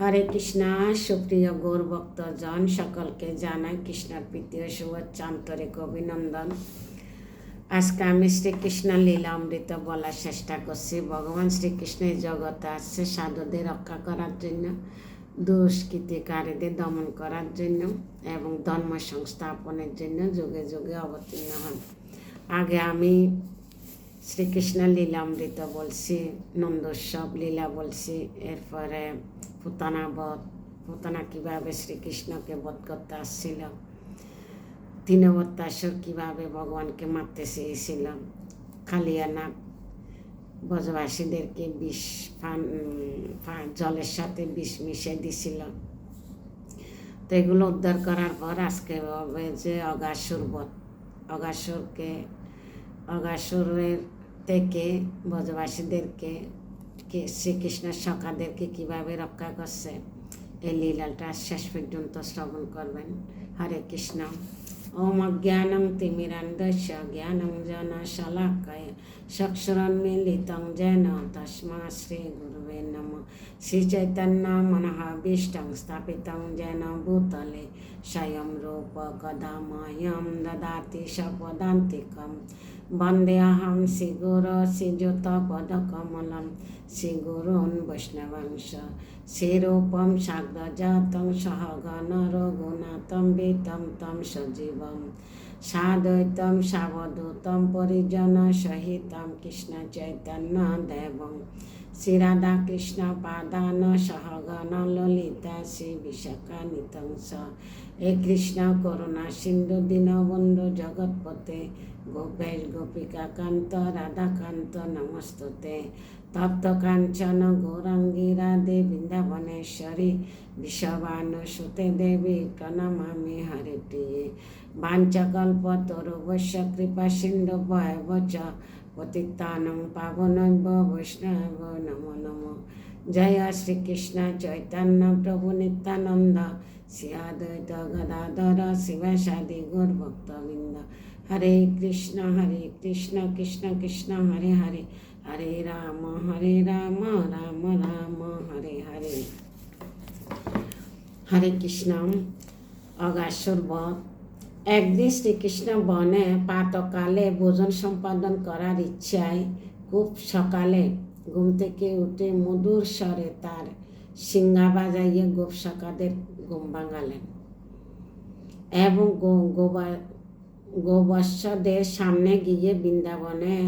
হরে কৃষ্ণা, সুপ্রিয় গৌর ভক্তজন, সকলকে জানাই কৃষ্ণার প্রীতীয় শুভেচ্ছা, আন্তরিক অভিনন্দন। আজকে আমি শ্রীকৃষ্ণ লীলা অমৃত বলার চেষ্টা করছি। ভগবান শ্রীকৃষ্ণ এই জগতে আসছে সাধুদের রক্ষা করার জন্য, দুষ্কৃতিকারীদের দমন করার জন্য এবং ধর্ম সংস্থাপনের জন্য যুগে যুগে অবতীর্ণ হন। আগে আমি শ্রীকৃষ্ণ লীলামৃত বলছি, নন্দোৎসব লীলা বলছি, এরপরে পুতানা বধ, পুতানা কীভাবে শ্রীকৃষ্ণকে বধ করতে আসছিল, দীনবত্তাসুর কীভাবে ভগবানকে মারতে চেয়েছিল কালিয়ানাথ ব্রজবাসীদেরকে বিষ পান জলের সাথে বিষ মিশিয়ে দিছিল। তো এগুলো উদ্ধার করার পর আজকে হবে যে অগাসুর বধ, অগাসুরকে অগাসুরের থেকে ব্রজবাসীদেরকে শ্রীকৃষ্ণের সখাদেরকে কীভাবে রক্ষা করছে, এই লীলাটা শেষ পর্যন্ত শ্রবণ করবেন। হরে কৃষ্ণ। ओम अज्ञानम तिमिरंदश ज्ञानम जन शलाकय सक्षरन्मीलितं जैन तस्मा श्रीगुरुवे नमः। श्रीचैतन्यमनःभीष्टं स्थापितं जैन भूतले स्वयं रूपकदा मह्यं ददाति सपदान्तिकं वन्देऽहं श्रीगुरो श्रीयुतपदकमलं श्रीगुरून् वैष्णवंश শ্রীরূপম সাগ্রজাতং সহগণ রঘুনাথম বিতম তম সজীবম। সাদ্বৈতম সাবধূতম পরিজন সহিতম কৃষ্ণ চৈতন্য দেবং শ্রীরাধা কৃষ্ণ পাদান সহগণ ললিতা শ্রী বিশাখা নিতংস হে কৃষ্ণ করুণা সিন্ধু দীনবন্ধু জগৎপতে গোপেশ গোপিকা কান্ত রাধাকান্ত নমস্তুতে। তপ্ত কাঞ্চন গৌরাঙ্গী রাধে বৃন্দাবনেশ্বরী বিষবানুসুতে দেবী প্রণমামি হরিপ্রিয়ে। বাঞ্চকল্প তরুবশ্য কৃপা সিন্ধু ভয়বচ পতিতানং পাবনৈব বৈষ্ণব নমো নমো। জয় শ্রীকৃষ্ণ চৈতন্য প্রভু নিত্যানন্দ। শ্রী অদ্বৈত গদাধর শিবাসাদি গৌর ভক্তবৃন্দ হরে কৃষ্ণ হরে কৃষ্ণ কৃষ্ণ কৃষ্ণ, হরে হরে। হরে রাম হরে রাম রাম রাম, হরে হরে। হরে কৃষ্ণ অগাসুর বধ একদিন শ্রীকৃষ্ণ বনে প্রাতকালে ভোজন সম্পাদন করার ইচ্ছায় খুব সকালে ঘুম থেকে উঠে মধুর স্বরে তার সিঙ্গা বাজাইয়ে গোপ সকাদের ঘুম ভাঙালেন এবং গোবা, গোবৎসদের সামনে গিয়ে বৃন্দাবনের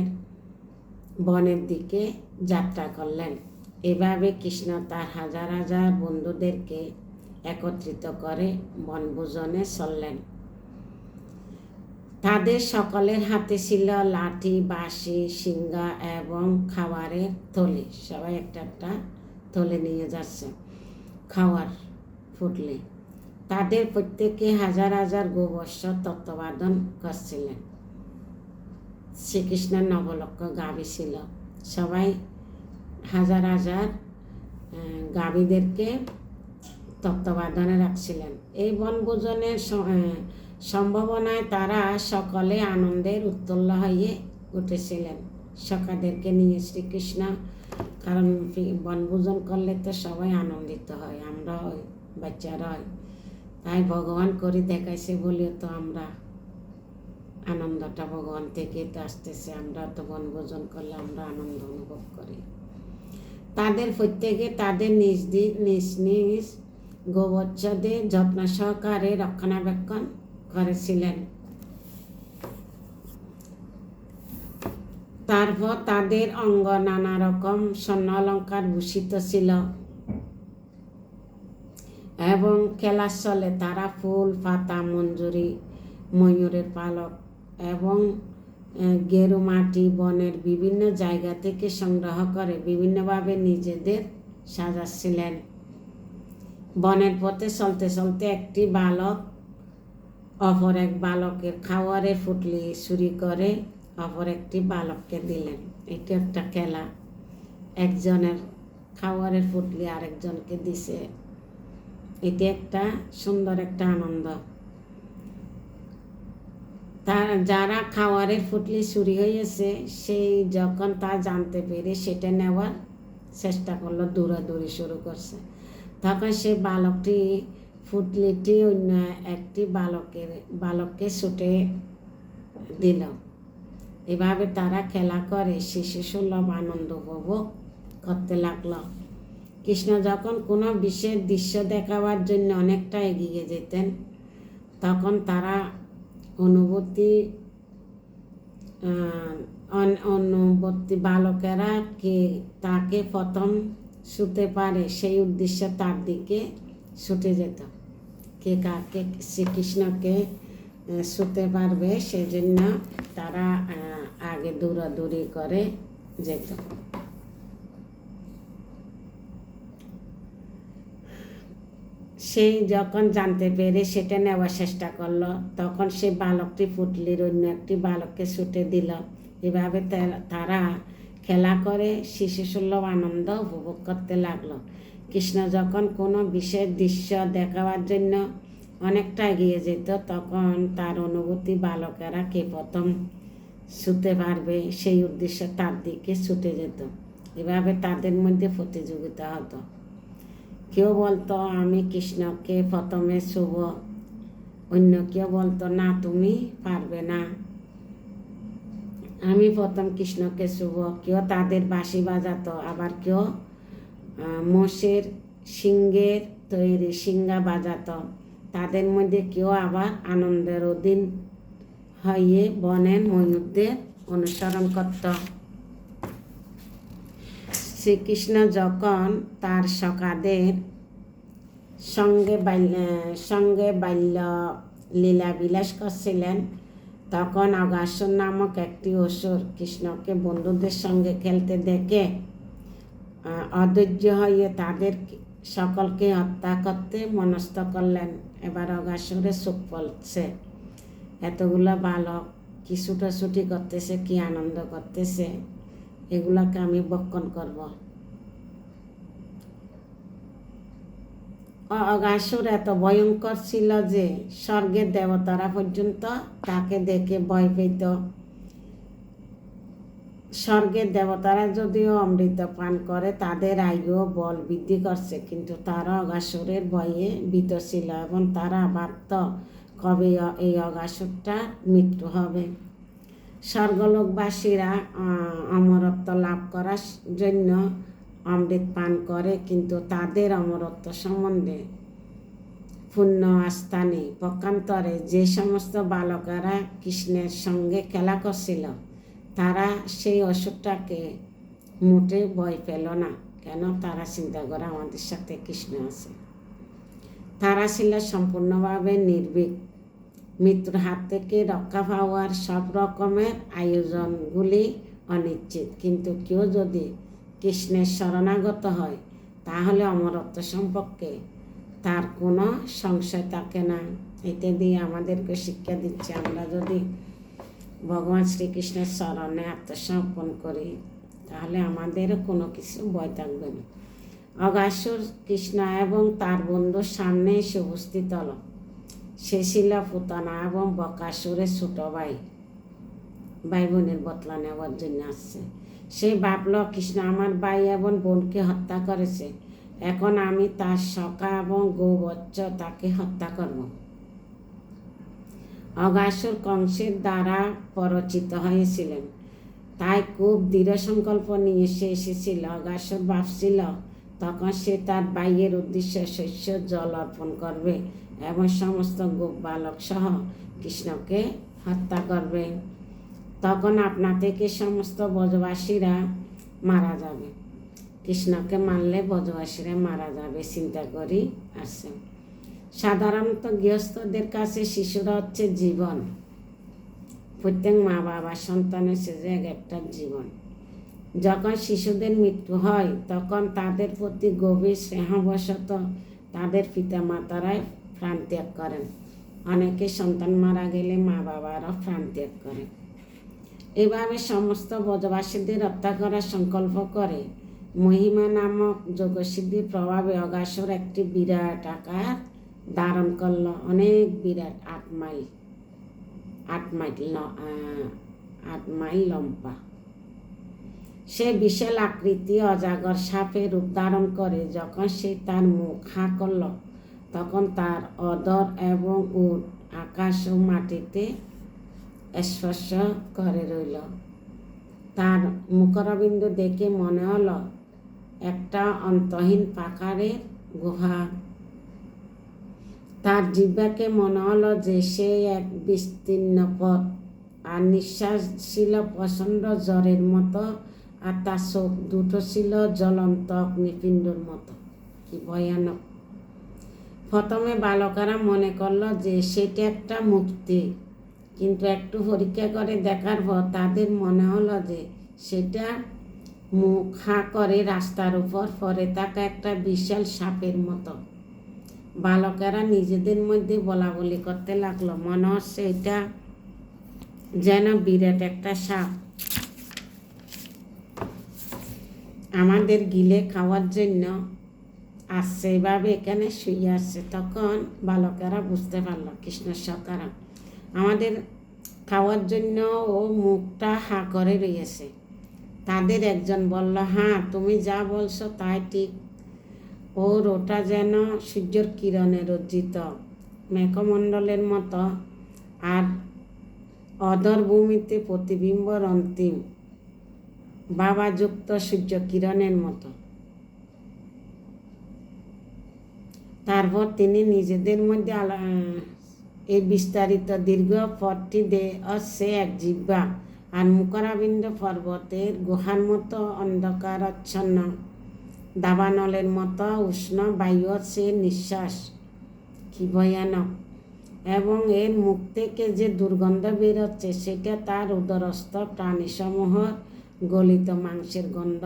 বনের দিকে যাত্রা করলেন। এভাবে কৃষ্ণ তার হাজার হাজার বন্ধুদেরকে একত্রিত করে বনভোজনে চললেন। তাদের সকলের হাতে ছিল লাঠি, বাঁশি সিঙ্গা এবং খাবারের থলে। সবাই একটা একটা থলে নিয়ে যাচ্ছে, খাওয়ার ফুটলে। তাদের প্রত্যেকে হাজার হাজার গোবর্ষ তত্ত্বাবধান করছিলেন। শ্রীকৃষ্ণের নবলক্ষ গাভী ছিল। সবাই হাজার হাজার গাভীদেরকে তত্ত্বাবধানে রাখছিলেন। এই বনভোজনের সম্ভাবনায় তারা সকলে আনন্দের উত্তোল্ল হয়ে উঠেছিলেন। সখাদেরকে নিয়ে শ্রীকৃষ্ণ, কারণ বনভোজন করলে তো সবাই আনন্দিত হয় আমরা হই বাচ্চারা হয়। তাই ভগবান করে দেখাইছে বলেও তো আমরা আনন্দটা ভগবান থেকে আসতেছে। আমরা তো বনভোজন করলে আমরা আনন্দ অনুভব করি। তাদের প্রত্যেকে তাদের নিজ নিজ নিজ গোবচ্ছদের যত্ন সহকারে রক্ষণাবেক্ষণ করেছিলেন। তারপর তাদের অঙ্গ নানা রকম স্বর্ণ অলঙ্কার ভূষিত ছিল। এবং খেলার চলে, তারা ফুল, পাতা, মঞ্জুরি, ময়ূরের পালক এবং গেরু, মাটি, বনের বিভিন্ন জায়গা থেকে সংগ্রহ করে বিভিন্নভাবে নিজেদের সাজাচ্ছিলেন। বনের পথে চলতে চলতে একটি বালক, অপর এক বালকের খাওয়ারে ফুটলি চুরি করে অপর একটি বালককে দিলেন। এটা একটা খেলা। একজনের খাওয়ারের ফুটলি আরেকজনকে দিছে। এটি একটা সুন্দর একটা আনন্দ। তার যারা খাওয়ারের ফুটলি চুরি হয়েছে সেই যখন তা জানতে পেরে সেটা নেওয়ার চেষ্টা করল, দৌড়াদৌড়ি শুরু করছে। তখন সে বালকটি ফুটলিটি অন্য একটি বালকের, বালককে ছুটে দিল। এভাবে তারা খেলা করে, শিশু সুলভ আনন্দ উপভোগ করতে লাগল। কৃষ্ণ যখন কোনো বিশেষ দৃশ্য দেখাবার জন্য অনেকটা এগিয়ে যেতেন, তখন তারা অনুভূতি অনুবর্তী বালকেরা কে তাকে প্রথম শুতে পারে সেই উদ্দেশ্যে তার দিকে ছুটে যেত। কে কাকে শ্রীকৃষ্ণকে শুতে পারবে সেজন্য তারা আগে দৌড়াদৌড়ি করে যেত। সেই যখন জানতে পেরে সেটা নেওয়ার চেষ্টা করল, তখন সে বালকটি ফুটলির অন্য একটি বালককে ছুটে দিল। এভাবে তারা খেলা করে শিশু সুলভ আনন্দ উপভোগ করতে লাগল। কৃষ্ণ যখন কোনো বিশেষ দৃশ্য দেখাবার জন্য অনেকটা এগিয়ে যেত, তখন তার অনুভূতি বালকেরা কে প্রথম ছুতে পারবে সেই উদ্দেশ্যে তার দিকে ছুটে যেত। এভাবে তাদের মধ্যে প্রতিযোগিতা হতো। কেউ বলতো, আমি কৃষ্ণকে প্রথমে শুভ, অন্য কেউ বলতো, না, তুমি পারবে না। আমি প্রথম কৃষ্ণকে শুভ, কেউ তাদের বাঁশি বাজাতো, আবার কেউ মোষের সিংহের তৈরি সিংহা বাজাতো। তাদের মধ্যে কেউ আবার আনন্দের অধীন হয়ে বনের ময়ূরদের অনুসরণ করত। শ্রীকৃষ্ণ যখন তার সকাদের সঙ্গে বাল্য সঙ্গে বাল্য লীলা বিলাস করছিলেন, তখন অগাসুর নামক একটি অসুর কৃষ্ণকে বন্ধুদের সঙ্গে খেলতে দেখে অধৈর্য হয়ে তাদের সকলকে হত্যা করতে মনস্থ করলেন। এবার অগাসুরে চোখ পড়ছে এতগুলো বালক কি ছুটাছুটি করতেছে, কি আনন্দ করতেছে। এগুলাকে আমি বক্ষণ করব। অগাসুর এত ভয়ঙ্কর ছিল যে স্বর্গের দেবতারা পর্যন্ত তাকে দেখে ভয় পেত। স্বর্গের দেবতারা যদিও অমৃত পান করে, তাদের আয়ু বল বৃদ্ধি করছে, কিন্তু তারা অগাসুরের ভয়ে ভীত ছিল এবং তারা ভাবত, কবে এই অগাসুরটা মৃত্যু হবে? স্বর্গলোকবাসীরা অমরত্ব লাভ করার জন্য অমৃত পান করে, কিন্তু তাদের অমরত্ব সম্বন্ধে পূর্ণ আস্থা নেই। পক্ষান্তরে যে সমস্ত বালকেরা কৃষ্ণের সঙ্গে খেলা করছিল, তারা সেই অসুখটাকে মোটে ভয় পেল না, কেন? তারা চিন্তা করে আমাদের সাথে কৃষ্ণ আছে। তারা ছিল সম্পূর্ণভাবে নির্ভীক। মৃত্যুর হাত থেকে রক্ষা পাওয়ার সব রকমের আয়োজনগুলি অনিশ্চিত। কিন্তু কেউ যদি কৃষ্ণের শরণাগত হয়, তাহলে অমরত্ব সম্পর্কে তার কোনো সংশয় থাকে না। এতে দিয়ে আমাদেরকে শিক্ষা দিচ্ছে, আমরা যদি ভগবান শ্রীকৃষ্ণের স্মরণে আত্মসমর্পণ করি, তাহলে আমাদেরও কোনো কিছু ভয় থাকবে না। অগাসুর কৃষ্ণ এবং তার বন্ধুর সামনে এসে উপস্থিত হলো। সে ছিল পুতনা এবং বকাসুরের ছোট ভাই। ভাই বোনের বদলা নেওয়ার জন্য আসছে। সে ভাবল কৃষ্ণ আমার ভাই এবং বোনকে হত্যা করেছে। এখন আমি তার সকা এবং গৌবচ্চ তাকে হত্যা করব। অগাসুর কংসের দ্বারা পরচিত হয়েছিলেন। তাই খুব দৃঢ় সংকল্প নিয়ে সে এসেছিল। অগাসুর ভাবছিল তখন সে তার বাইয়ের উদ্দেশ্যে শস্য, জল অর্পণ করবে এবং সমস্ত গোপ বালক সহ কৃষ্ণকে হত্যা করবে। তখন আপনা থেকে সমস্ত বজবাসীরা মারা যাবে। কৃষ্ণকে মারলে বজবাসীরা মারা যাবে চিন্তা করি আসছে সাধারণত গৃহস্থদের কাছে শিশুরা হচ্ছে জীবন। প্রত্যেক মা বাবা সন্তানের সে এক একটা জীবন। যখন শিশুদের মৃত্যু হয়, তখন তাদের প্রতি গভীর স্নেহবশত তাদের পিতা মাতারাই প্রাণ ত্যাগ করেন। অনেকে সন্তান মারা গেলে মা বাবারাও প্রাণ ত্যাগ করেন। এভাবে সমস্ত ব্রজবাসীদের হত্যা করার সংকল্প করে মহিমা নামক যোগসিদ্ধির প্রভাবে অগাসর একটি বিরাট আকার ধারণ করল অনেক বিরাট আট মাইল আট মাইল আট মাইল লম্বা। সে বিশাল আকৃতি অজাগর সাপে রূপ ধারণ করে। যখন সে তার মুখ হাঁ করল, তখন তার অদর এবং উট আকাশ ও মাটিতে স্পর্শ করে রইল। তার মুখরবিন্দু দেখে মনে হলো, একটা অন্তহীন পাকারের গুহা। তার জিব্বাকে মনে হলো যে সে এক বিস্তীর্ণ পথ, আর নিঃশ্বাস ছিল প্রচণ্ড জ্বরের মতো আর তার চোখ দুটো ছিল জ্বলন্ত অগ্নিপিণ্ডর মতো। কি ভয়ানক। প্রথমে বালকেরা মনে করল যে সেটা একটা মুক্তি, কিন্তু একটু পরীক্ষা করে দেখার পর তাদের মনে হলো যে সেটা মুখ হা করে রাস্তার উপর পরে থাকা একটা বিশাল সাপের মতো। বালকেরা নিজেদের মধ্যে বলা বলি করতে লাগল, মনে হচ্ছে এটা যেন বিরাট একটা সাপ। আমাদের গিলে খাওয়ার জন্য আসছে এভাবে এখানে শুয়ে আসছে তখন বালকেরা বুঝতে পারল কৃষ্ণের সকারা আমাদের খাওয়ার জন্য ও মুখটা হা করে রয়েছে। তাদের একজন বলল হ্যাঁ তুমি যা বলছো তাই ঠিক। ওর ওটা যেন সূর্যের কিরণে রজ্জিত। মেঘমণ্ডলের মতো আর অদর ভূমিতে প্রতিবিম্বর অন্তিম। বাবাযুক্ত সূর্য কিরণের মতো। তারপর তিনি নিজেদের মধ্যে এই বিস্তারিত দীর্ঘ পথটি দে এক জিব্বা আর মুকরাবিন্দ পর্বতের গুহার মতো অন্ধকার অচ্ছন্ন দাবানলের মতো উষ্ণ বায়ু সে নিঃশ্বাস। কি ভয়ানক। এবং এর মুখ থেকে যে দুর্গন্ধ বেরোচ্ছে সেটা তার উদরস্থ প্রাণীসমূহর গলিত মাংসের গন্ধ।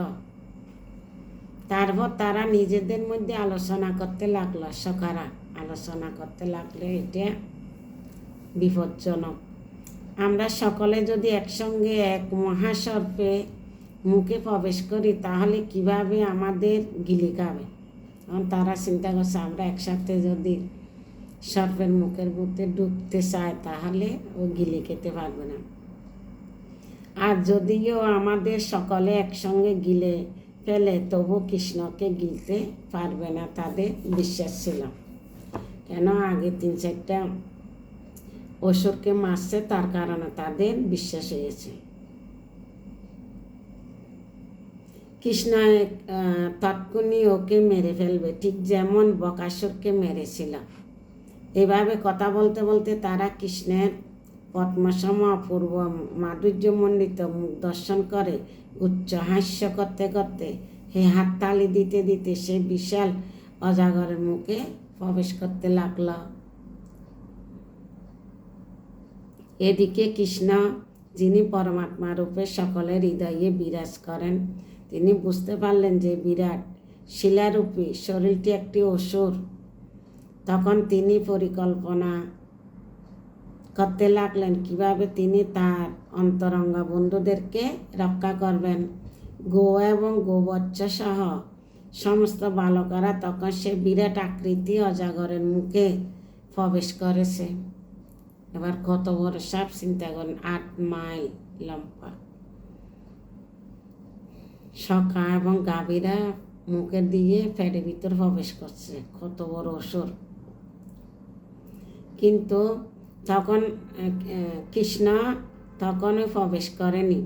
তারপর তারা নিজেদের মধ্যে আলোচনা করতে লাগল সকারা আলোচনা করতে লাগলে, এটা বিপজ্জনক। আমরা সকলে যদি একসঙ্গে এক মহাসর্পে মুখে প্রবেশ করি, তাহলে কীভাবে আমাদের গিলি খাবে? কারণ তারা চিন্তা করছে, আমরা একসাথে যদি সর্পের মুখের মধ্যে ডুবতে চায় তাহলে ও গিলি খেতে পারবে না। আর যদিও আমাদের সকলে একসঙ্গে গিলে ফেলে, তবু কৃষ্ণকে গিলতে পারবে না তাদের বিশ্বাস ছিল। কেন? আগে তিন চারটা অসুরকে মারছে, তার কারণে তাদের বিশ্বাস হয়েছে। কৃষ্ণ তৎকুনি ওকে মেরে ফেলবে, ঠিক যেমন বকাসুরকে মেরেছিল। এভাবে কথা বলতে বলতে তারা কৃষ্ণের পদ্মসম পূর্ব মাধুর্যমণ্ডিত মুখ দর্শন করে উচ্চ হাস্য করতে করতে হে হাততালি দিতে দিতে সে বিশাল অজাগরের মুখে প্রবেশ করতে লাগল। এদিকে কৃষ্ণ, যিনি পরমাত্মা রূপে সকলের হৃদয়ে বিরাজ করেন, তিনি বুঝতে পারলেন যে বিরাট শিলারূপী, শরীরটি একটি অসুর। তখন তিনি পরিকল্পনা করতে লাগলেন, কীভাবে তিনি তার অন্তরঙ্গ বন্ধুদেরকে রক্ষা করবেন? গো এবং গোবচ্চ সহ সমস্ত বালকরা তখন সে বিরাট আকৃতি অজাগরের মুখে প্রবেশ করেছে। এবার কত বড় সাপ চিন্তা করেন আট মাইল লম্বা। সকা এবং গাভীরা মুখের দিয়ে ফ্যাটের ভিতর প্রবেশ করছে। কত বড় অসুর। কিন্তু তখন কৃষ্ণ তখনও প্রবেশ করেনি।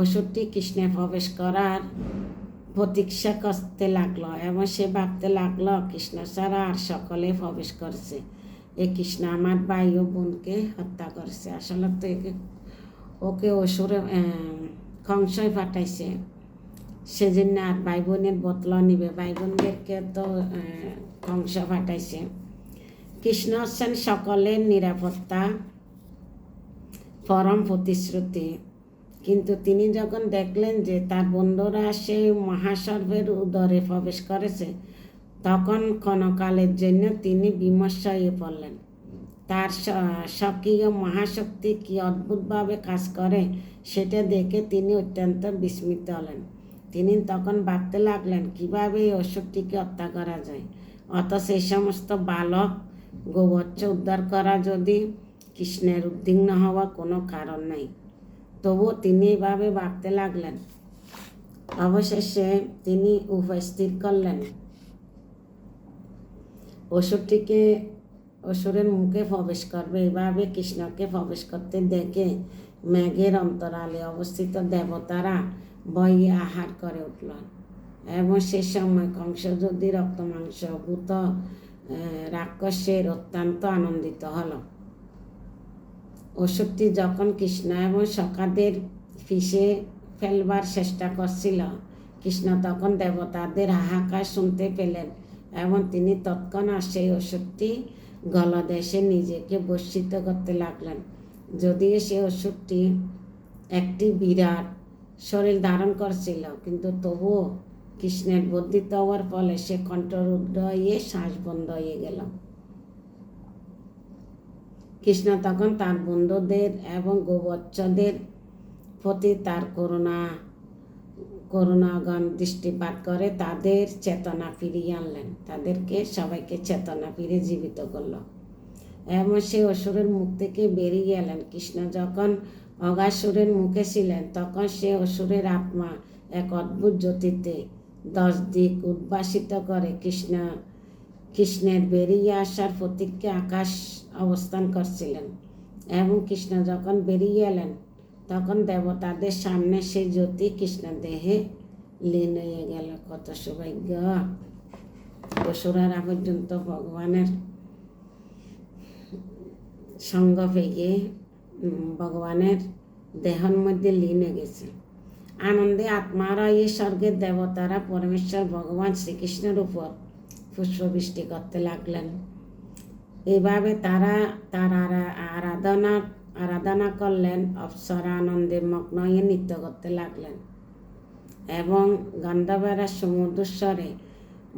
ওষুধটি কৃষ্ণে প্রবেশ করার প্রতীক্ষা করতে লাগল এবং সে ভাবতে লাগল, কৃষ্ণ ছাড়া আর সকলে প্রবেশ করছে। এ কৃষ্ণ আমার ভাই ও বোনকে হত্যা করেছে। আসলে তো একে, ওকে অসুরে কংসই পাঠাইছে। সেজন্য আর ভাই বোনের বদলা নিবে। ভাই বোনদেরকে তো কংস পাঠাইছে। কৃষ্ণ হচ্ছেন সকলের নিরাপত্তা। পরম প্রতিশ্রুতি। কিন্তু তিনি যখন দেখলেন যে তার বন্ধুরা সেই মহাসর্বের উদরে প্রবেশ করেছে, তখন ক্ষণকালের জন্য তিনি বিমর্ষ হয়ে পড়লেন। তার স্বকীয় মহাশক্তি কি অদ্ভুতভাবে কাজ করে সেটা দেখে তিনি অত্যন্ত বিস্মিত হলেন। তিনি তখন ভাবতে লাগলেন, কীভাবে এই অসুখটিকে হত্যা করা যায়? অত সেই সমস্ত বালক গোবচ্চ উদ্ধার করা যদি কৃষ্ণের উদ্বিগ্ন হওয়া কোনো কারণ নেই। তবুও তিনি এভাবে ভাবতে লাগলেন। অবশেষে তিনি উপস্থিত করলেন। অসুরটিকে, অসুরের মুখে প্রবেশ করবে। এভাবে কৃষ্ণকে প্রবেশ করতে দেখে মেঘের অন্তরালে অবস্থিত দেবতারা বয়ে আহার করে উঠল। এবং সে সময় কংস যদি রক্ত মাংস, ভূত রাক্ষসের অত্যন্ত আনন্দিত হল। ওষুধটি যখন কৃষ্ণ এবং সখাদের ফিসে ফেলবার চেষ্টা করছিল, কৃষ্ণ তখন দেবতাদের হাহাকার শুনতে পেলেন এবং তিনি তৎক্ষণাৎ সেই ওষুধটি গলদেশে নিজেকে বর্ষিত করতে লাগলেন। যদিও সেই ওষুধটি একটি বিরাট শরীর ধারণ করছিল, কিন্তু তবুও কৃষ্ণের বর্ধিত হওয়ার ফলে সে কণ্ঠরুদ্ধ হয়ে শ্বাস বন্ধ হয়ে গেল। কৃষ্ণ তখন তার বন্ধুদের এবং গোবচ্ছদের প্রতি তার করুণা, করুণাগণ দৃষ্টিপাত করে তাদের চেতনা ফিরিয়ে আনলেন। তাদেরকে সবাইকে চেতনা ফিরে জীবিত করল। এবং সে অসুরের মুখ থেকে বেরিয়ে এলেন। কৃষ্ণ যখন অগাসুরের মুখে ছিলেন, তখন সে অসুরের আত্মা এক অদ্ভুত জ্যোতিতে দশ দিক উদ্ভাসিত করে কৃষ্ণ, কৃষ্ণের বেরিয়ে আসার প্রতীককে আকাশ অবস্থান করছিলেন এবং কৃষ্ণ যখন বেরিয়ে এলেন, তখন দেবতাদের সামনে সেই জ্যোতি কৃষ্ণ দেহে লীন হয়ে গেল। কত সৌভাগ্য! অসুরারা পর্যন্ত ভগবানের সঙ্গ পেয়ে ভগবানের দেহর মধ্যে লীন হয়ে গেছে। আনন্দে আত্মারা এই স্বর্গের দেবতারা পরমেশ্বর ভগবান শ্রীকৃষ্ণের উপর পুষ্পবৃষ্টি করতে লাগলেন। এভাবে তারা, তার আরাধনা আরাধনা করলেন অপসরা আনন্দে মগ্ন হয়ে নৃত্য করতে লাগলেন এবং গন্ধবেরা সমুদ্রস্বরে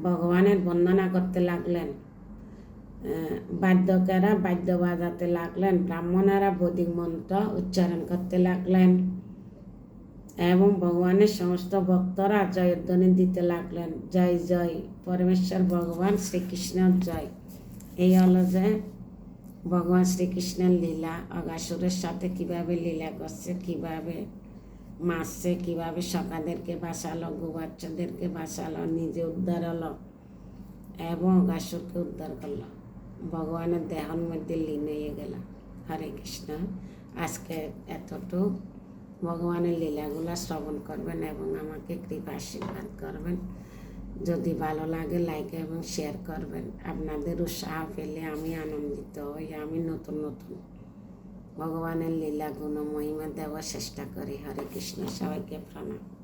ভগবানের বন্দনা করতে লাগলেন। বাদ্যকেরা বাদ্য বাজাতে লাগলেন, ব্রাহ্মণেরা বৈদিক মন্ত্র উচ্চারণ করতে লাগলেন। এবং ভগবানের সমস্ত ভক্তরা জয়ধ্বনি দিতে লাগলেন। জয় জয়। পরমেশ্বর ভগবান শ্রীকৃষ্ণের জয়। এই হলো যে ভগবান শ্রীকৃষ্ণের লীলা। অগাসুরের সাথে কীভাবে লীলা করছে, কীভাবে মারছে, কীভাবে সকাদেরকে বাঁচালো গোবাচ্চাদেরকে বাঁচালো, নিজে উদ্ধার হলো এবং অগাসুরকে উদ্ধার করল। ভগবানের দেহর মধ্যে লীন হয়ে গেল। হরে কৃষ্ণ। আজকে এতটুক। ভগবানের লীলাগুলো শ্রবণ করবেন এবং আমাকে কৃপা আশীর্বাদ করবেন। যদি ভালো লাগে লাইক এবং শেয়ার করবেন। আপনাদের উৎসাহ পেলে আমি আনন্দিত হই, আমি নতুন নতুন ভগবানের লীলা গুণ মহিমা দেওয়ার চেষ্টা করি। হরে কৃষ্ণ, সবাইকে প্রণাম।